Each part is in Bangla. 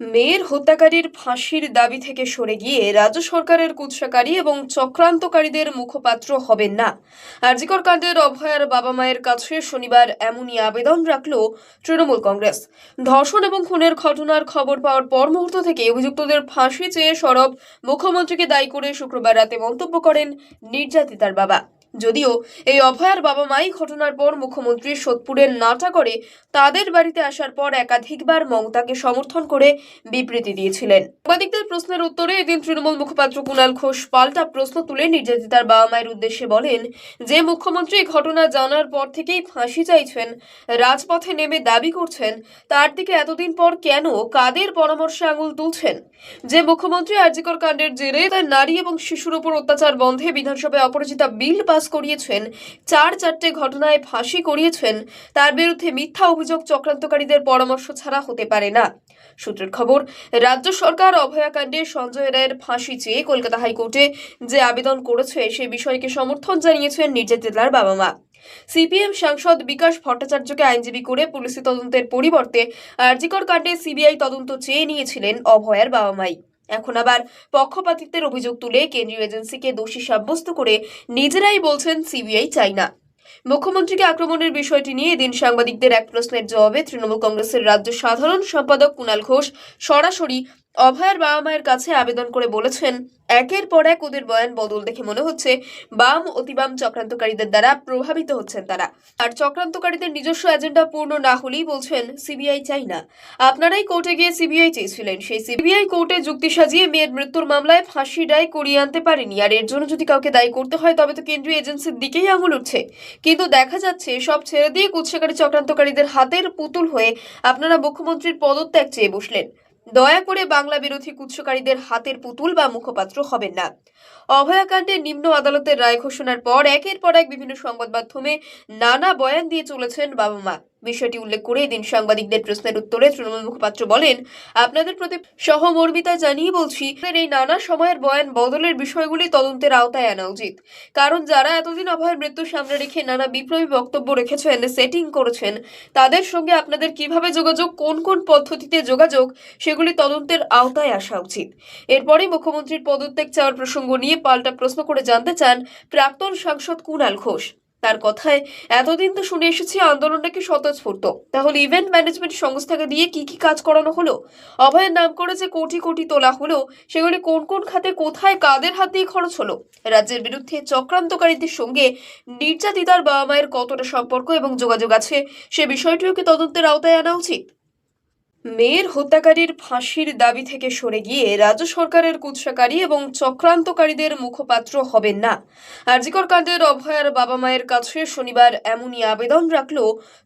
মেয়ের হত্যাকারীর ফাঁসির দাবি থেকে সরে গিয়ে রাজ্য সরকারের কুৎসাকারী এবং চক্রান্তকারীদের মুখপাত্র হবেন না। আরজিকর কাণ্ডের অভয়ার বাবা মায়ের কাছে শনিবার এমনই আবেদন রাখল তৃণমূল কংগ্রেস। ধর্ষণ এবং খুনের ঘটনার খবর পাওয়ার পর মুহূর্ত থেকে অভিযুক্তদের ফাঁসি চেয়ে সরব মুখ্যমন্ত্রীকে দায়ী করে শুক্রবার রাতে মন্তব্য করেন নির্যাতিতার বাবা। যদিও এই অভয়ার বাবা মাই ঘটনার পর মুখ্যমন্ত্রী সোদপুরের নাটা করে তাদের বাড়িতে আসার পর একাধিকবার মমতাকে সমর্থন করে বিবৃতি দিয়েছিলেন। সাংবাদিকদের প্রশ্নের উত্তরে এদিন তৃণমূল মুখপাত্র কুণাল ঘোষ পাল্টা প্রশ্ন তুলে নির্যাতিতার বাবা মায়ের উদ্দেশ্যে বলেন যে, মুখ্যমন্ত্রী ঘটনা জানার পর থেকেই ফাঁসি চাইছেন, রাজপথে নেমে দাবি করছেন, তার দিকে এতদিন পর কেন কাদের পরামর্শে আঙুল তুলছেন? যে, মুখ্যমন্ত্রী আরজিকর কাণ্ডের জেরে তার নারী এবং শিশুর উপর অত্যাচার বন্ধে বিধানসভায় অপরাজিতা বিল পাস করিয়েছেন, চার চারটে ঘটনায় ফাঁসি করিয়েছেন, তার বিরুদ্ধে মিথ্যা অভিযোগ চক্রান্তকারীদের পরামর্শ ছাড়া হতে পারে না। সূত্রের খবর, রাজ্য সরকার অভয়াকাণ্ডে সঞ্জয় রায়ের ফাঁসি চেয়ে কলকাতা হাইকোর্টে যে আবেদন করেছে, সে বিষয়কে সমর্থন জানিয়েছেন নির্যাতিতার বাবা মা সিপিএম সাংসদ বিকাশ ভট্টাচার্যকে আইনজীবী করে পুলিশি তদন্তের পরিবর্তে আরজিকর কাণ্ডে সিবিআই তদন্ত চেয়ে নিয়েছিলেন অভয়ার বাবা মাই এখন আবার পক্ষপাতিত্বের অভিযোগ তুলে কেন্দ্রীয় এজেন্সিকে দোষী সাব্যস্ত করে নিজেরাই বলছেন সিবিআই চাই না। মুখ্যমন্ত্রীকে আক্রমণের বিষয়টি নিয়ে এদিন সাংবাদিকদের এক প্রশ্নের জবাবে তৃণমূল কংগ্রেসের রাজ্য সাধারণ সম্পাদক কুণাল ঘোষ সরাসরি অভয়ার বাবা মায়ের কাছে আবেদন করে বলেছেন, একের পর এক ওদের বয়ান বদল দেখে মনে হচ্ছে বাম অতিবাম চক্রান্তকারীদের দ্বারা প্রভাবিত হচ্ছেন তারা। আর চক্রান্তকারীদের নিজস্ব এজেন্ডা পূর্ণ না হলেই বলছেন, সিবিআই চাই না। আপনারাই কোর্টে গিয়ে সিবিআই চেয়েছিলেন। সেই সিবিআই কোর্টে যুক্তি সাজিয়ে মেয়ের মৃত্যুর মামলায় ফাঁসি রায় করিয়ে আনতে পারেনি। আর এর জন্য যদি কাউকে দায়ী করতে হয়, তবে তো কেন্দ্রীয় এজেন্সির দিকেই আঙুল উঠছে। কিন্তু দেখা যাচ্ছে, সব ছেড়ে দিয়ে কুৎসাকারী চক্রান্তকারীদের হাতের পুতুল হয়ে আপনারা মুখ্যমন্ত্রীর পদত্যাগ চেয়ে বসলেন। দয়া করে বাংলা বিরোধী কুৎসকারীদের হাতের পুতুল বা মুখপাত্র হবেন না। অভয়াকাণ্ডে নিম্ন আদালতের রায় ঘোষণার পর একের পর এক বিভিন্ন সংবাদ মাধ্যমে নানা বয়ান দিয়ে চলেছেন বাবা মা। বিষয়টি উল্লেখ করে এদিন সাংবাদিকদের প্রশ্নের উত্তরে তৃণমূল মুখপাত্র বলেন, আপনাদের প্রতি সহমর্মিতা জানিয়ে বলছি এই নানা সময়ের বয়ান বদলের বিষয়গুলি তদন্তের আওতায় আনা উচিত। কারণ যারা এতদিন অভয়ের মৃত্যু সামনে রেখে নানা বিপ্লবী বক্তব্য রেখেছেন, সেটিং করেছেন, তাদের সঙ্গে আপনাদের কীভাবে যোগাযোগ, কোন কোন পদ্ধতিতে যোগাযোগ, সেগুলি তদন্তের আওতায় আসা উচিত। এরপরই মুখ্যমন্ত্রীর পদত্যাগ চাওয়ার প্রসঙ্গ নিয়ে পাল্টা প্রশ্ন করে জানতে চান প্রাক্তন সাংসদ কুণাল ঘোষ। তার কথায়, এতদিন তো শুনে এসেছি আন্দোলন নাকি স্বতঃস্ফূর্ত। তাহলে ইভেন্ট ম্যানেজমেন্ট সংস্থাকে দিয়ে কি কি কাজ করানো হলো? অভয়ের নাম করে যে কোটি কোটি তোলা হলো, সেগুলি কোন কোন খাতে কোথায় কাদের হাত দিয়ে খরচ হলো? রাজ্যের বিরুদ্ধে চক্রান্তকারীদের সঙ্গে নির্যাতিতার বাবা মায়ের কতটা সম্পর্ক এবং যোগাযোগ আছে, সে বিষয়টিও কি তদন্তের আওতায় আনা উচিত? মেয়ের হত্যাকারীর ফাঁসির দাবি থেকে সরে গিয়ে রাজ্য সরকারের কুৎসাকারী এবং চক্রান্তকারীদের মুখপাত্র হবেন না। আরজিকর কাণ্ডের অভয়ার বাবা মায়ের কাছে শনিবার এমনই আবেদন রাখল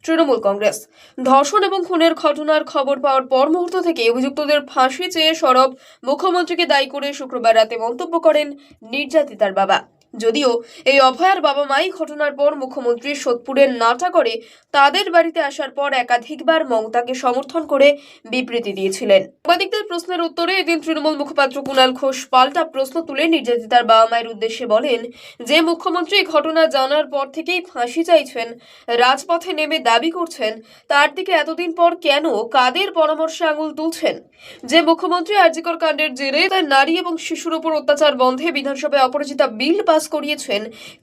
তৃণমূল কংগ্রেস। ধর্ষণ এবং খুনের ঘটনার খবর পাওয়ার পর মুহূর্ত থেকে অভিযুক্তদের ফাঁসি চেয়ে সরব মুখ্যমন্ত্রীকে দায়ী করে শুক্রবার রাতে মন্তব্য করেন নির্যাতিতার বাবা। যদিও এই অভয়ার বাবা মাই ঘটনার পর মুখ্যমন্ত্রী সোদপুরের নাটা করে তাদের বাড়িতে আসার পর একাধিকবার মমতাকে সমর্থন করে বিবৃতি দিয়েছিলেন। সাংবাদিকদের প্রশ্নের উত্তরে এদিন তৃণমূল মুখপাত্র কুণাল ঘোষ পাল্টা প্রশ্ন তুলে নির্যাতিতার বাবা মায়ের উদ্দেশ্যে বলেন যে, মুখ্যমন্ত্রী ঘটনা জানার পর থেকেই ফাঁসি চাইছেন, রাজপথে নেমে দাবি করছেন, তার দিকে এতদিন পর কেন, কাদের পরামর্শে আঙুল তুলছেন? যে, মুখ্যমন্ত্রী আরজিকর কাণ্ডের জেরে তার নারী এবং শিশুর উপর অত্যাচার বন্ধে বিধানসভায় অপরাজিতা বিল পাস করিয়েছেন,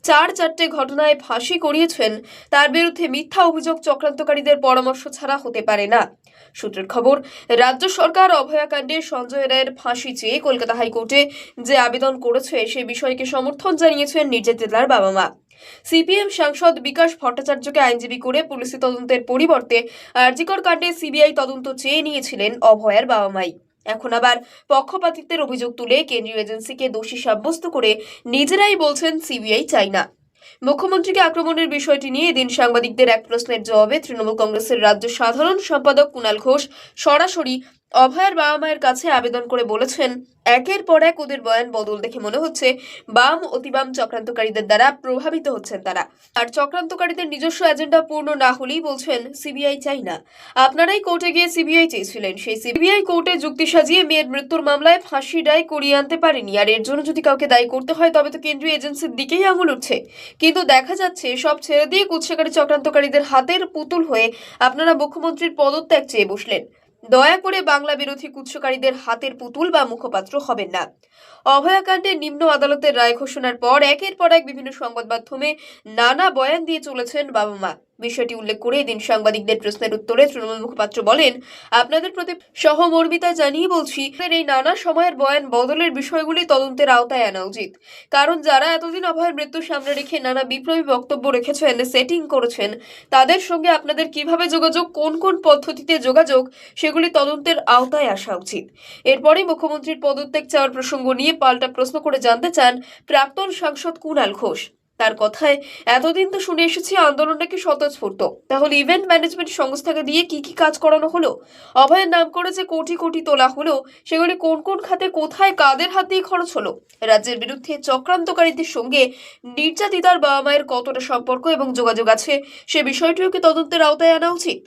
চার চারটে ঘটনায় ফাঁসি করিয়েছেন, তার বিরুদ্ধে মিথ্যা অভিযোগ চক্রান্তকারীদের পরামর্শ ছাড়া হতে পারে না। সূত্রের খবর, রাজ্য সরকার অভয়াকাণ্ডে সঞ্জয় রায়ের ফাঁসি চেয়ে কলকাতা হাইকোর্টে যে আবেদন করেছে, সে বিষয়কে সমর্থন জানিয়েছেন নির্যাতিতার বাবা মা সিপিএম সাংসদ বিকাশ ভট্টাচার্যকে আইনজীবী করে পুলিশি তদন্তের পরিবর্তে আরজিকর কাণ্ডে সিবিআই তদন্ত চেয়ে নিয়েছিলেন অভয়ার বাবা মাই এখন আবার পক্ষপাতিত্বের অভিযোগ তুলে কেন্দ্রীয় এজেন্সিকে দোষী সাব্যস্ত করে নিজেরাই বলছেন সিবিআই চাই না। মুখ্যমন্ত্রীকে আক্রমণের বিষয়টি নিয়ে এদিন সাংবাদিকদের এক প্রশ্নের জবাবে তৃণমূল কংগ্রেসের রাজ্য সাধারণ সম্পাদক কুণাল ঘোষ সরাসরি অভয়ার বাবা মায়ের কাছে আবেদন করে বলেছেন, একের পর এক ওদের বয়ান বদল দেখে মনে হচ্ছে বাম অতিবাম চক্রান্তকারীদের দ্বারা প্রভাবিত হচ্ছেন তারা। আর চক্রান্তকারীদের নিজস্ব এজেন্ডা পূর্ণ না হলেই বলছেন, সিবিআই চাই না। আপনারাই কোর্টে গিয়ে সিবিআই চেয়েছিলেন। সেই সিবিআই কোর্টে যুক্তি সাজিয়ে মেয়ের মৃত্যুর মামলায় ফাঁসি রায় করিয়ে আনতে পারেনি। আর এর জন্য যদি কাউকে দায়ী করতে হয়, তবে তো কেন্দ্রীয় এজেন্সির দিকেই আঙুল উঠছে। কিন্তু দেখা যাচ্ছে, সব ছেড়ে দিয়ে কুৎসাকারী চক্রান্তকারীদের হাতের পুতুল হয়ে আপনারা মুখ্যমন্ত্রীর পদত্যাগ চেয়ে বসলেন। দয়া করে বাংলা বিরোধী কুৎসকারীদের হাতের পুতুল বা মুখপাত্র হবেন না। অভয়াকাণ্ডে নিম্ন আদালতের রায় ঘোষণার পর একের পর এক বিভিন্ন সংবাদ মাধ্যমে নানা বয়ান দিয়ে চলেছেন বাবা মা। বিষয়টি উল্লেখ করে এদিন সাংবাদিকদের প্রশ্নের উত্তরে তৃণমূল মুখপাত্র বলেন, আপনাদের প্রতি সহমর্মিতা জানিয়ে বলছি এই নানা সময়ের বয়ান বদলের বিষয়গুলি তদন্তের আওতায় আনা উচিত। কারণ যারা এতদিন অভয়ের মৃত্যু সামনে রেখে নানা বিপ্লবী বক্তব্য রেখেছেন, সেটিং করেছেন, তাদের সঙ্গে আপনাদের কীভাবে যোগাযোগ, কোন কোন পদ্ধতিতে যোগাযোগ, সেগুলি তদন্তের আওতায় আসা উচিত। এরপরই মুখ্যমন্ত্রীর পদত্যাগ চাওয়ার প্রসঙ্গ নিয়ে পাল্টা প্রশ্ন করে জানতে চান প্রাক্তন সাংসদ কুণাল ঘোষ। তার কথায়, এতদিন তো শুনে এসেছি আন্দোলন নাকি স্বতঃস্ফূর্ত। তাহলে ইভেন্ট ম্যানেজমেন্ট সংস্থাকে দিয়ে কি কি কাজ করানো হলো? অভয়ের নাম করে যে কোটি কোটি তোলা হলো, সেগুলি কোন কোন খাতে কোথায় কাদের হাত দিয়ে খরচ হলো? রাজ্যের বিরুদ্ধে চক্রান্তকারীদের সঙ্গে নির্যাতিতার বাবা মায়ের কতটা সম্পর্ক এবং যোগাযোগ আছে, সে বিষয়টিও কি তদন্তের আওতায় আনা উচিত?